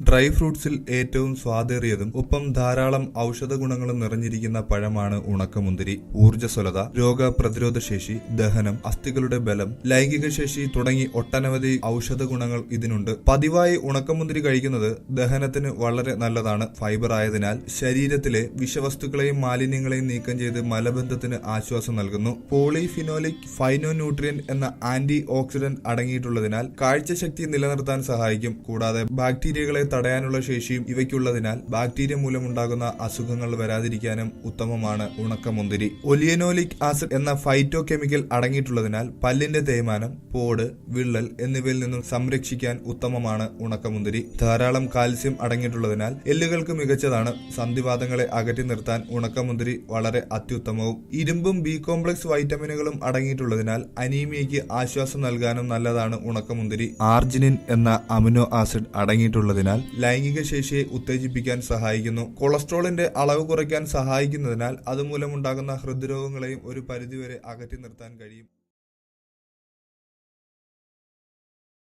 Dry ഫ്രൂട്ട്സിൽ ഏറ്റവും സ്വാദേറിയതും ഒപ്പം ധാരാളം ഔഷധ ഗുണങ്ങളും നിറഞ്ഞിരിക്കുന്ന പഴമാണ് ഉണക്കമുന്തിരി ഊർജസ്വലത രോഗപ്രതിരോധ ശേഷി ദഹനം അസ്ഥികളുടെ ബലം ലൈംഗിക ശേഷി തുടങ്ങി ഒട്ടനവധി ഔഷധ ഗുണങ്ങൾ ഇതിനുണ്ട്. പതിവായി ഉണക്കമുന്തിരി കഴിക്കുന്നത് ദഹനത്തിന് വളരെ നല്ലതാണ്. ഫൈബർ ആയതിനാൽ ശരീരത്തിലെ വിഷവസ്തുക്കളെയും മാലിന്യങ്ങളെയും നീക്കം ചെയ്ത് മലബന്ധത്തിന് ആശ്വാസം നൽകുന്നു. പോളിഫിനോലിക് ഫൈനോ ന്യൂട്രിയൻ എന്ന ആന്റി ഓക്സിഡന്റ് അടങ്ങിയിട്ടുള്ളതിനാൽ കാഴ്ചശക്തി നിലനിർത്താൻ സഹായിക്കും. കൂടാതെ ബാക്ടീരിയകളെ തടയാനുള്ള ശേഷിയും ഇവയ്ക്കുള്ളതിനാൽ ബാക്ടീരിയ മൂലമുണ്ടാകുന്ന അസുഖങ്ങൾ വരാതിരിക്കാനും ഉത്തമമാണ് ഉണക്കമുന്തിരി. ഒലിയനോലിക് ആസിഡ് എന്ന ഫൈറ്റോ കെമിക്കൽ അടങ്ങിയിട്ടുള്ളതിനാൽ പല്ലിന്റെ തേയ്മാനം പോട് വിള്ളൽ എന്നിവയിൽ നിന്നും സംരക്ഷിക്കാൻ ഉത്തമമാണ് ഉണക്കമുന്തിരി. ധാരാളം കാൽസ്യം അടങ്ങിയിട്ടുള്ളതിനാൽ എല്ലുകൾക്ക് മികച്ചതാണ്. സന്ധിവാദങ്ങളെ അകറ്റി നിർത്താൻ ഉണക്കമുന്തിരി വളരെ അത്യുത്തമവും. ഇരുമ്പും ബി കോംപ്ലക്സ് വൈറ്റമിനുകളും അടങ്ങിയിട്ടുള്ളതിനാൽ അനീമിയയ്ക്ക് ആശ്വാസം നൽകാനും നല്ലതാണ് ഉണക്കമുന്തിരി. ആർജിനിൻ എന്ന അമിനോ ആസിഡ് അടങ്ങിയിട്ടുള്ളതിനാൽ ലൈംഗിക ശേഷിയെ ഉത്തേജിപ്പിക്കാൻ സഹായിക്കുന്നു. കൊളസ്ട്രോളിന്റെ അളവ് കുറയ്ക്കാൻ സഹായിക്കുന്നതിനാൽ അതുമൂലമുണ്ടാകുന്ന ഹൃദ്രോഗങ്ങളെയും ഒരു പരിധിവരെ അകറ്റി നിർത്താൻ കഴിയും.